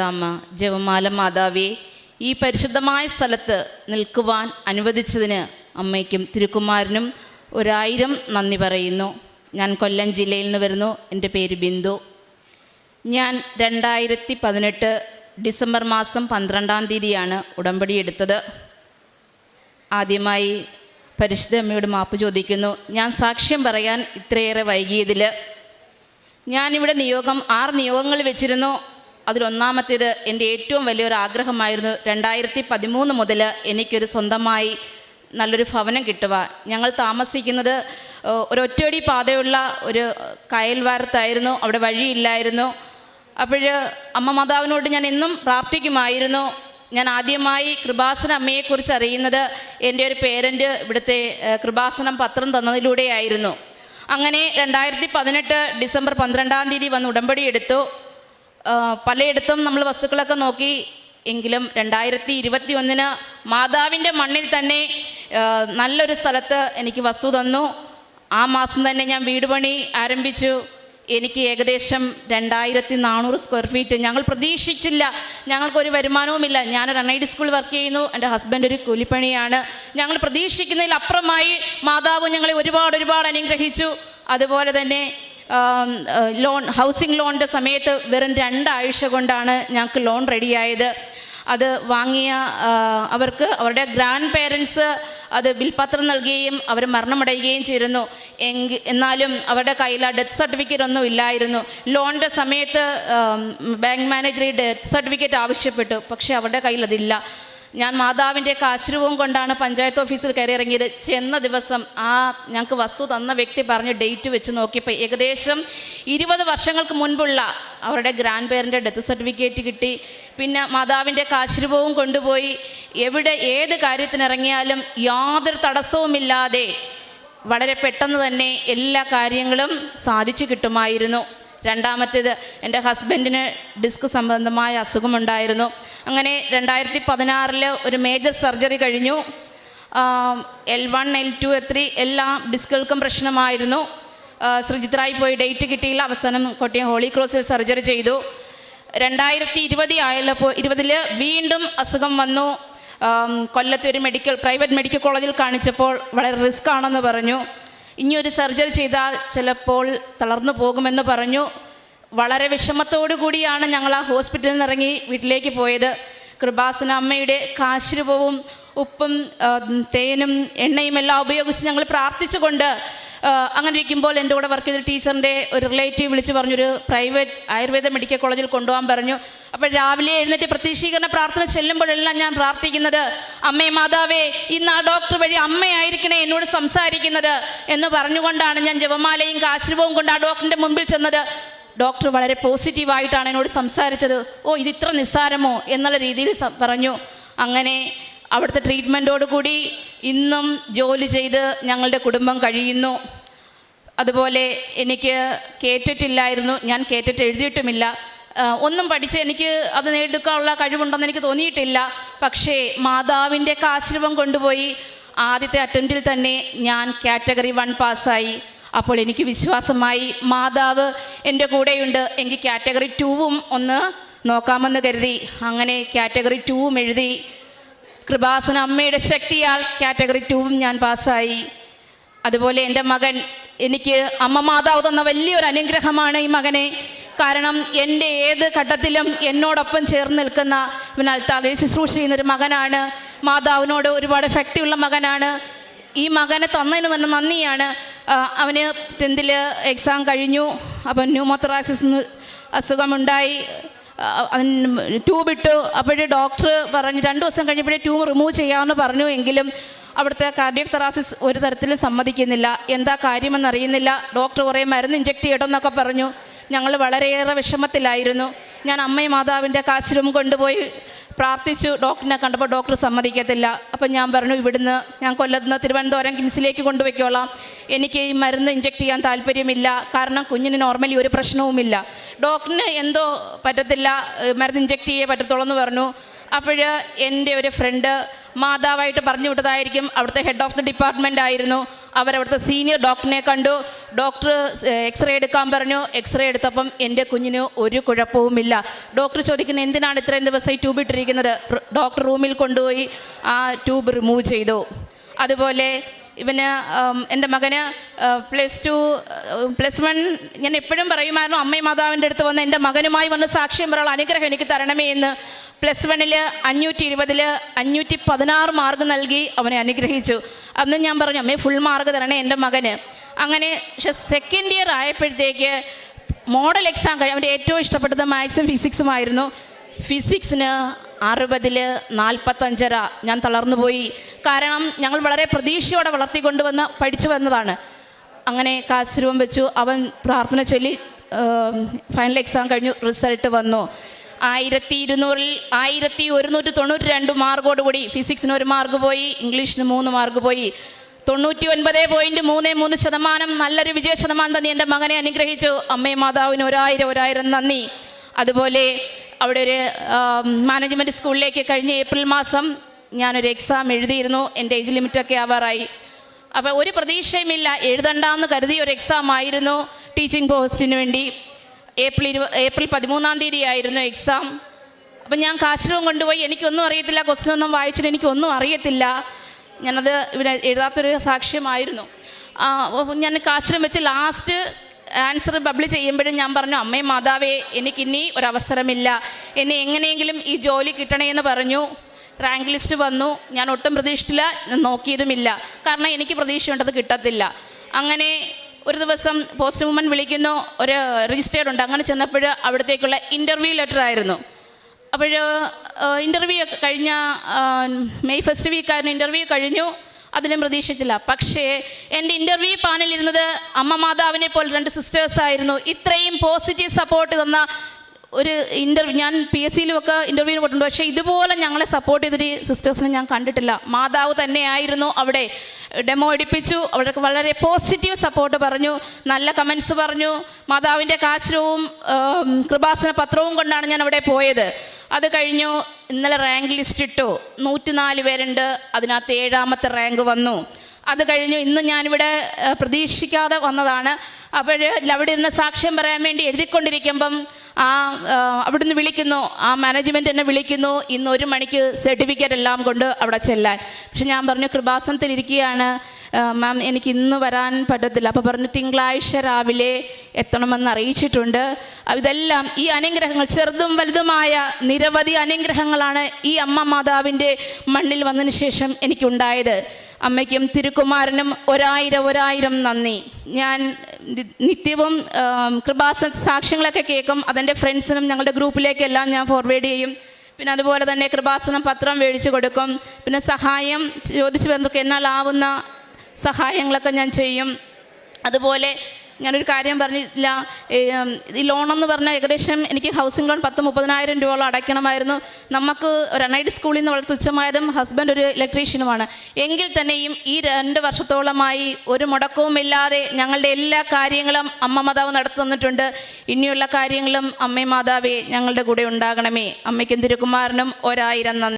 പരിശുദ്ധ അമ്മ ജപമാല മാതാവേ ഈ പരിശുദ്ധമായ സ്ഥലത്ത് നിൽക്കുവാൻ അനുവദിച്ചതിന് അമ്മയ്ക്കും തിരുക്കുമാരനും ഒരായിരം നന്ദി പറയുന്നു. ഞാൻ കൊല്ലം ജില്ലയിൽ നിന്ന് വരുന്നു. എന്റെ പേര് ബിന്ദു. ഞാൻ രണ്ടായിരത്തി പതിനെട്ട് ഡിസംബർ മാസം പന്ത്രണ്ടാം തീയതിയാണ് ഉടമ്പടി എടുത്തത്. ആദ്യമായി പരിശുദ്ധ അമ്മയോട് മാപ്പ് ചോദിക്കുന്നു. ഞാൻ സാക്ഷ്യം പറയാൻ ഇത്രയേറെ വൈകിയതിൽ ഞാനിവിടെ നിയോഗം ആറ് നിയോഗങ്ങൾ വെച്ചിരുന്നു. അതിലൊന്നാമത്തേത് എന്റെ ഏറ്റവും വലിയൊരു ആഗ്രഹമായിരുന്നു രണ്ടായിരത്തി പതിമൂന്ന് മുതൽ എനിക്കൊരു സ്വന്തമായി നല്ലൊരു ഭവനം കിട്ടുക. ഞങ്ങൾ താമസിക്കുന്നത് ഏഹ്, ഒരു ഒറ്റയടി പാതയുള്ള ഒരു കയൽവാരത്തായിരുന്നു. അവിടെ വഴിയില്ലായിരുന്നു. അപ്പോൾ അമ്മ മാതാവിനോട് ഞാൻ എന്നും പ്രാർത്ഥിക്കുമായിരുന്നു. ഞാൻ ആദ്യമായി കൃപാസന അമ്മയെക്കുറിച്ച് അറിയുന്നത് എന്റെ ഒരു പേരന്റ് ഇവിടുത്തെ കൃപാസനം പത്രം തന്നതിലൂടെയായിരുന്നു. അങ്ങനെ രണ്ടായിരത്തി പതിനെട്ട് ഡിസംബർ പന്ത്രണ്ടാം തീയതി വന്ന് ഉടമ്പടി എടുത്തു. പലയിടത്തും നമ്മൾ വസ്തുക്കളൊക്കെ നോക്കി എങ്കിലും രണ്ടായിരത്തി ഇരുപത്തി ഒന്നിന് മാതാവിന്റെ മണ്ണിൽ തന്നെ നല്ലൊരു സ്ഥലത്ത് എനിക്ക് വസ്തു തന്നു. ആ മാസം തന്നെ ഞാൻ വീട് പണി ആരംഭിച്ചു. എനിക്ക് ഏകദേശം രണ്ടായിരത്തി നാനൂറ് സ്ക്വയർ ഫീറ്റ് ഞങ്ങൾ പ്രതീക്ഷിച്ചില്ല. ഞങ്ങൾക്കൊരു വരുമാനവുമില്ല. ഞാനൊരു അൺഐഡി സ്കൂൾ വർക്ക് ചെയ്യുന്നു. എന്റെ ഹസ്ബൻഡ് ഒരു കൂലിപ്പണിയാണ്. ഞങ്ങൾ പ്രതീക്ഷിക്കുന്നതിൽ അപ്പുറമായി മാതാവ് ഞങ്ങളെ ഒരുപാട് ഒരുപാട് അനുഗ്രഹിച്ചു. അതുപോലെ തന്നെ ലോൺ ഹൗസിംഗ് ലോണിന്റെ സമയത്ത് വെറും രണ്ടാഴ്ച കൊണ്ടാണ് ഞങ്ങൾക്ക് ലോൺ റെഡിയായത്. അത് വാങ്ങിയ അവർക്ക് അവരുടെ ഗ്രാൻഡ് പേരൻസ് അത് ബിൽപത്രം നൽകുകയും അവർ മരണമടയുകയും ചെയ്തിരുന്നു. എങ്കിൽ എന്നാലും അവരുടെ കയ്യിൽ ആ ഡെത്ത് സർട്ടിഫിക്കറ്റ് ഒന്നും ഇല്ലായിരുന്നു. ലോണിന്റെ സമയത്ത് ബാങ്ക് മാനേജർ ഈ ഡെത്ത് സർട്ടിഫിക്കറ്റ് ആവശ്യപ്പെട്ടു. പക്ഷേ അവരുടെ കയ്യിൽ അതില്ല. ഞാൻ മാതാവിന്റെ കാശുരൂപം കൊണ്ടാണ് പഞ്ചായത്ത് ഓഫീസിൽ കയറി ഇറങ്ങിയത് ചെന്ന ദിവസം ആ ഞങ്ങൾക്ക് വസ്തു തന്ന വ്യക്തി പറഞ്ഞ് ഡേറ്റ് വെച്ച് നോക്കിയപ്പോൾ ഏകദേശം ഇരുപത് വർഷങ്ങൾക്ക് മുൻപുള്ള അവരുടെ ഗ്രാൻഡ് പേരന്റെ ഡെത്ത് സർട്ടിഫിക്കറ്റ് കിട്ടി. പിന്നെ മാതാവിന്റെ കാശുരൂപവും കൊണ്ടുപോയി. എവിടെ ഏത് കാര്യത്തിനിറങ്ങിയാലും യാതൊരു തടസ്സവുമില്ലാതെ വളരെ പെട്ടെന്ന് തന്നെ എല്ലാ കാര്യങ്ങളും സാധിച്ചു കിട്ടുമായിരുന്നു. രണ്ടാമത്തേത് എന്റെ ഹസ്ബൻഡിന് ഡിസ്ക് സംബന്ധമായ അസുഖമുണ്ടായിരുന്നു. അങ്ങനെ രണ്ടായിരത്തി പതിനാറിൽ ഒരു മേജർ സർജറി കഴിഞ്ഞു. L one L two three എല്ലാ ഡിസ്കുകൾക്കും പ്രശ്നമായിരുന്നു. ആ, ശ്രീജിത്രായി പോയി ഡേറ്റ് കിട്ടിയില്ല. അവസാനം കൊട്ടിയ ഹോളി ക്രോസിൽ സർജറി ചെയ്തു. രണ്ടായിരത്തി ഇരുപത് ആയപ്പോൾ ഇരുപതിൽ വീണ്ടും അസുഖം വന്നു. കൊല്ലത്തെ ഒരു മെഡിക്കൽ പ്രൈവറ്റ് മെഡിക്കൽ കോളേജിൽ കാണിച്ചപ്പോൾ വളരെ റിസ്ക് ആണെന്ന് പറഞ്ഞു. ഇനി ഒരു സർജറി ചെയ്താൽ ചിലപ്പോൾ തളർന്നു പോകുമെന്ന് പറഞ്ഞു. വളരെ വിഷമത്തോടു കൂടിയാണ് ഞങ്ങൾ ആ ഹോസ്പിറ്റലിൽ നിന്ന് ഇറങ്ങി വീട്ടിലേക്ക് പോയത്. കൃപാസന അമ്മയുടെ കാശ്രൂപവും ഉപ്പും തേനും എണ്ണയും എല്ലാം ഉപയോഗിച്ച് ഞങ്ങൾ പ്രാർത്ഥിച്ചുകൊണ്ട് അങ്ങനെ ഇരിക്കുമ്പോൾ എന്റെ കൂടെ വർക്ക് ചെയ്ത ടീച്ചറിന്റെ ഒരു റിലേറ്റീവ് വിളിച്ച് പറഞ്ഞൊരു പ്രൈവറ്റ് ആയുർവേദ മെഡിക്കൽ കോളേജിൽ കൊണ്ടുപോകാൻ പറഞ്ഞു. അപ്പോൾ രാവിലെ എഴുന്നേറ്റ് പ്രതീക്ഷീകരണ പ്രാർത്ഥന ചെല്ലുമ്പോഴെല്ലാം ഞാൻ പ്രാർത്ഥിക്കുന്നത് അമ്മേ മാതാവേ ഇന്ന് ആ ഡോക്ടർ വഴി അമ്മയായിരിക്കണേ എന്നോട് സംസാരിക്കുന്നത് എന്ന് പറഞ്ഞുകൊണ്ടാണ് ഞാൻ ജപമാലയും കാശ്രൂപവും കൊണ്ട് ആ ഡോക്ടറിന്റെ മുമ്പിൽ ചെന്നത്. ഡോക്ടർ വളരെ പോസിറ്റീവായിട്ടാണ് എന്നോട് സംസാരിച്ചത്. ഓ ഇത് ഇത്ര നിസ്സാരമോ? എന്നുള്ള രീതിയിൽ പറഞ്ഞു. അങ്ങനെ അവിടുത്തെ ട്രീറ്റ്മെന്റോട് കൂടി ഇന്നും ജോലി ചെയ്ത് ഞങ്ങളുടെ കുടുംബം കഴിയുന്നു. അതുപോലെ എനിക്ക് കേറ്റിട്ടില്ലായിരുന്നു ഞാൻ കേറ്റിട്ട് എഴുതിയിട്ടുമില്ല. ഒന്നും പഠിച്ച് എനിക്ക് അത് നേടിയെടുക്കാനുള്ള കഴിവുണ്ടെന്ന് എനിക്ക് തോന്നിയിട്ടില്ല. പക്ഷേ മാതാവിന്റെ ആശ്രമം കൊണ്ടുപോയി ആദ്യത്തെ അറ്റംപ്റ്റിൽ തന്നെ ഞാൻ കാറ്റഗറി വൺ പാസ്സായി. അപ്പോൾ എനിക്ക് വിശ്വാസമായി മാതാവ് എന്റെ കൂടെയുണ്ട്. എനിക്ക് കാറ്റഗറി ടൂവും ഒന്ന് നോക്കാമെന്ന് കരുതി. അങ്ങനെ കാറ്റഗറി ടൂവും എഴുതി. കൃപാസന അമ്മയുടെ ശക്തിയാൽ കാറ്റഗറി ടൂവും ഞാൻ പാസ്സായി. അതുപോലെ എന്റെ മകൻ എനിക്ക് അമ്മ മാതാവ് തന്ന വലിയൊരു അനുഗ്രഹമാണ് ഈ മകനെ. കാരണം എന്റെ ഏത് ഘട്ടത്തിലും എന്നോടൊപ്പം ചേർന്ന് നിൽക്കുന്ന പിന്നെ അൽത്താലയിൽ ശുശ്രൂഷ ചെയ്യുന്നൊരു മകനാണ്. മാതാവിനോട് ഒരുപാട് ശക്തിയുള്ള മകനാണ്. ഈ മകനെ തന്നതിന് തന്നെ നന്ദിയാണ്. അവന് ടെൻത്തിൽ എക്സാം കഴിഞ്ഞു. അപ്പം ന്യൂമോത്രാസിസ് അസുഖമുണ്ടായി. ആ, അതിന് ട്യൂബ് ഇട്ടു. അപ്പോഴേ ഡോക്ടർ പറഞ്ഞു രണ്ട് ദിവസം കഴിഞ്ഞപ്പോഴേ ട്യൂബ് റിമൂവ് ചെയ്യാമെന്ന് പറഞ്ഞു എങ്കിലും അവിടുത്തെ കാർഡിയക് തെറാസിസ് ഒരു തരത്തിലും സമ്മതിക്കുന്നില്ല. എന്താ കാര്യമെന്നറിയുന്നില്ല. ഡോക്ടർ കുറേ മരുന്ന് ഇഞ്ചെക്ട് ചെയ്യണമെന്നൊക്കെ പറഞ്ഞു. ഞങ്ങൾ വളരെയേറെ വിഷമത്തിലായിരുന്നു. ഞാൻ അമ്മയും മാതാവിന്റെ കാശിലും കൊണ്ടുപോയി പ്രാർത്ഥിച്ചു. ഡോക്ടറിനെ കണ്ടപ്പോൾ ഡോക്ടർ സമ്മതിക്കത്തില്ല. അപ്പം ഞാൻ പറഞ്ഞു ഇവിടുന്ന് ഞാൻ കൊല്ലത്തുനിന്ന് തിരുവനന്തപുരം കിംസിലേക്ക് കൊണ്ടുപോയിക്കോളാം. എനിക്ക് ഈ മരുന്ന് ഇഞ്ചെക്ട് ചെയ്യാൻ താല്പര്യമില്ല. കാരണം കുഞ്ഞിന് നോർമലി ഒരു പ്രശ്നവുമില്ല. ഡോക്ടറിന് എന്തോ പറ്റത്തില്ല. മരുന്ന് ഇഞ്ചെക്ട് ചെയ്യേ പറ്റത്തുള്ളൂ എന്ന് പറഞ്ഞു. അപ്പോൾ എന്റെ ഒരു ഫ്രണ്ട് മാതാവായിട്ട് പറഞ്ഞു വിട്ടതായിരിക്കും. അവിടുത്തെ ഹെഡ് ഓഫ് ദി ഡിപ്പാർട്ട്മെന്റ് ആയിരുന്നു. അവരവിടുത്തെ സീനിയർ ഡോക്ടറിനെ കണ്ടു. ഡോക്ടർ എക്സ്റേ എടുക്കാൻ പറഞ്ഞു. എക്സ്റേ എടുത്തപ്പം എന്റെ കുഞ്ഞിന് ഒരു കുഴപ്പവുമില്ല. ഡോക്ടർ ചോദിക്കുന്നത് എന്തിനാണ് ഇത്രയും ദിവസം ഈ ട്യൂബ് ഇട്ടിരിക്കുന്നത്? ഡോക്ടർ റൂമിൽ കൊണ്ടുപോയി ആ ട്യൂബ് റിമൂവ് ചെയ്തു. അതുപോലെ ഇവന് എന്റെ മകന് പ്ലസ് ടു പ്ലസ് വൺ ഞാൻ എപ്പോഴും പറയുമായിരുന്നു അമ്മയും മാതാവിന്റെ അടുത്ത് വന്ന് എന്റെ മകനുമായി വന്ന് സാക്ഷ്യം പറയാനുള്ള അനുഗ്രഹം എനിക്ക് തരണമേ എന്ന്. പ്ലസ് വണ്ണിൽ അഞ്ഞൂറ്റി ഇരുപതിൽ അഞ്ഞൂറ്റി പതിനാറ് മാർക്ക് നൽകി അവനെ അനുഗ്രഹിച്ചു. അന്ന് ഞാൻ പറഞ്ഞു അമ്മേ ഫുൾ മാർക്ക് തരണേ എന്റെ മകന്. അങ്ങനെ പക്ഷെ സെക്കൻഡ് ഇയർ ആയപ്പോഴത്തേക്ക് മോഡൽ എക്സാം കഴിഞ്ഞ് അവന്റെ ഏറ്റവും ഇഷ്ടപ്പെട്ടത് മാത്സും ഫിസിക്സും ആയിരുന്നു. ഫിസിക്സിന് അറുപതിൽ നാൽപ്പത്തഞ്ചര ഞാൻ തളർന്നു പോയി. കാരണം ഞങ്ങൾ വളരെ പ്രതീക്ഷയോടെ വളർത്തിക്കൊണ്ടുവന്ന് പഠിച്ചു വന്നതാണ്. അങ്ങനെ കാശുരൂപം വെച്ചു. അവൻ പ്രാർത്ഥന ചൊല്ലി ഫൈനൽ എക്സാം കഴിഞ്ഞു റിസൾട്ട് വന്നു. ആയിരത്തി ഇരുന്നൂറിൽ ആയിരത്തി ഒരുന്നൂറ്റി തൊണ്ണൂറ്റി രണ്ട് മാർക്കോടുകൂടി ഫിസിക്സിന് ഒരു മാർക്ക് പോയി ഇംഗ്ലീഷിന് മൂന്ന് മാർക്ക് പോയി. തൊണ്ണൂറ്റി ഒൻപത് പോയിന്റ് മൂന്ന് മൂന്ന് ശതമാനം നല്ലൊരു വിജയ ശതമാനം തന്നെ എന്റെ മകനെ അനുഗ്രഹിച്ചു. അമ്മയും മാതാവിന് ഒരായിരം ഒരായിരം നന്ദി. അതുപോലെ അവിടെ ഒരു മാനേജ്മെന്റ് സ്കൂളിലേക്ക് കഴിഞ്ഞ ഏപ്രിൽ മാസം ഞാനൊരു എക്സാം എഴുതിയിരുന്നു. എന്റെ ഏജ് ലിമിറ്റൊക്കെ ആവാറായി. അപ്പോൾ ഒരു പ്രതീക്ഷയുമില്ല. എഴുതണ്ടെന്ന് കരുതിയ ഒരു എക്സാം ആയിരുന്നു ടീച്ചിങ് പോസ്റ്റിന് വേണ്ടി. ഏപ്രിൽ ഇരുപ ഏപ്രിൽ പതിമൂന്നാം തീയതി ആയിരുന്നു എക്സാം അപ്പം ഞാൻ കാശിരവും കൊണ്ടുപോയി. എനിക്കൊന്നും അറിയത്തില്ല. ക്വസ്റ്റ്യൻ ഒന്നും വായിച്ചിട്ട് എനിക്കൊന്നും അറിയത്തില്ല. ഞാനത് ഇവിടെ എഴുതാത്തൊരു സാക്ഷ്യമായിരുന്നു. ഞാൻ കാശിലും വെച്ച് ലാസ്റ്റ് ആൻസർ ബബിൾ ചെയ്യുമ്പോഴും ഞാൻ പറഞ്ഞു അമ്മേ മാതാവേ എനിക്കിനി ഒരവസരമില്ല. എന്നെ എങ്ങനെയെങ്കിലും ഈ ജോലി കിട്ടണേന്ന് പറഞ്ഞു. റാങ്ക് ലിസ്റ്റ് വന്നു. ഞാൻ ഒട്ടും പ്രതീക്ഷിച്ചില്ല. നോക്കിയതുമില്ല. കാരണം എനിക്ക് പ്രതീക്ഷ ഉണ്ടത് കിട്ടത്തില്ല. അങ്ങനെ ഒരു ദിവസം പോസ്റ്റ് വുമൻ വിളിക്കുന്നു. ഒരു രജിസ്റ്റേർഡ് ഉണ്ട്. അങ്ങനെ ചെന്നപ്പോൾ അവിടത്തേക്കുള്ള ഇന്റർവ്യൂ ലെറ്റർ ആയിരുന്നു. അപ്പോൾ ഇന്റർവ്യൂ കഴിഞ്ഞ മെയ് ഫസ്റ്റ് വീക്കായിരുന്നു ഇന്റർവ്യൂ കഴിഞ്ഞു. അതിലും പ്രതീക്ഷിച്ചില്ല. പക്ഷേ എന്റെ ഇന്റർവ്യൂ പാനലിരുന്നത് അമ്മ മാതാവിനെ പോലെ രണ്ട് സിസ്റ്റേഴ്സ് ആയിരുന്നു. ഇത്രയും പോസിറ്റീവ് സപ്പോർട്ട് തന്ന ഒരു ഇന്റർവ്യൂ ഞാൻ പി എസ് സിയിലും ഒക്കെ ഇന്റർവ്യൂവിന് പോയിട്ടുണ്ട്. പക്ഷേ ഇതുപോലെ ഞങ്ങളെ സപ്പോർട്ട് ചെയ്തൊരു സിസ്റ്റേഴ്സിനെ ഞാൻ കണ്ടിട്ടില്ല. മാതാവ് തന്നെയായിരുന്നു അവിടെ ഡെമോ എടുപ്പിച്ചു. അവിടെ വളരെ പോസിറ്റീവ് സപ്പോർട്ട് പറഞ്ഞു. നല്ല കമൻസ് പറഞ്ഞു. മാതാവിന്റെ കാശ്രവും കൃപാസന പത്രവും കൊണ്ടാണ് ഞാൻ അവിടെ പോയത്. അത് കഴിഞ്ഞു. ഇന്നലെ റാങ്ക് ലിസ്റ്റ് ഇട്ടു. നൂറ്റിനാല് പേരുണ്ട്. അതിനകത്ത് ഏഴാമത്തെ റാങ്ക് വന്നു. അത് കഴിഞ്ഞു. ഇന്ന് ഞാനിവിടെ പ്രതീക്ഷിക്കാതെ വന്നതാണ്. അപ്പോൾ അവിടെ ഇരുന്ന് സാക്ഷ്യം പറയാൻ വേണ്ടി എഴുതിക്കൊണ്ടിരിക്കുമ്പം ആ അവിടുന്ന് വിളിക്കുന്നു. ആ മാനേജ്മെന്റ് എന്നെ വിളിക്കുന്നു. ഇന്ന് ഒരു മണിക്ക് സർട്ടിഫിക്കറ്റ് എല്ലാം കൊണ്ട് അവിടെ ചെല്ലാൻ. പക്ഷെ ഞാൻ പറഞ്ഞു കൃപാസനത്തിൽ ഇരിക്കുകയാണ്. മാം എനിക്ക് ഇന്ന് വരാൻ പറ്റത്തില്ല. അപ്പോൾ പറഞ്ഞു തിങ്കളാഴ്ച രാവിലെ എത്തണമെന്ന് അറിയിച്ചിട്ടുണ്ട്. ഇതെല്ലാം ഈ അനുഗ്രഹങ്ങൾ ചെറുതും വലുതുമായ നിരവധി അനുഗ്രഹങ്ങളാണ് ഈ അമ്മ മാതാവിന്റെ മണ്ണിൽ വന്നതിന് ശേഷം എനിക്കുണ്ടായത്. അമ്മയ്ക്കും തിരുക്കുമാരനും ഒരായിരം ഒരായിരം നന്ദി. ഞാൻ നിത്യവും കൃപാസ സാക്ഷ്യങ്ങളൊക്കെ കേൾക്കും. അതെന്റെ ഫ്രണ്ട്സിനും ഞങ്ങളുടെ ഗ്രൂപ്പിലേക്കെല്ലാം ഞാൻ ഫോർവേഡ് ചെയ്യും. പിന്നെ അതുപോലെ തന്നെ കൃപാസനം പത്രം മേടിച്ചു കൊടുക്കും. പിന്നെ സഹായം ചോദിച്ചു വരുന്നതൊക്കെ എന്നാലാവുന്ന സഹായങ്ങളൊക്കെ ഞാൻ ചെയ്യും. അതുപോലെ ഞാനൊരു കാര്യം പറഞ്ഞില്ല. ഈ, ലോണെന്ന് പറഞ്ഞാൽ ഏകദേശം എനിക്ക് ഹൗസിംഗ് ലോൺ പത്ത് മുപ്പതിനായിരം രൂപയോളം അടയ്ക്കണമായിരുന്നു. നമുക്ക് ഒരു അണൈഡ് സ്കൂളിൽ നിന്ന് വളരെ തുച്ഛമായതും ഹസ്ബൻഡ് ഒരു ഇലക്ട്രീഷ്യനുമാണ് എങ്കിൽ തന്നെയും ഈ രണ്ട് വർഷത്തോളമായി ഒരു മുടക്കവുമില്ലാതെ ഞങ്ങളുടെ എല്ലാ കാര്യങ്ങളും അമ്മ മാതാവ് നടത്തി തന്നിട്ടുണ്ട്. ഇനിയുള്ള കാര്യങ്ങളും അമ്മയും മാതാവേ ഞങ്ങളുടെ കൂടെ ഉണ്ടാകണമേ. അമ്മയ്ക്കും തിരുകുമാരനും ഒരായിരം നന്ദി.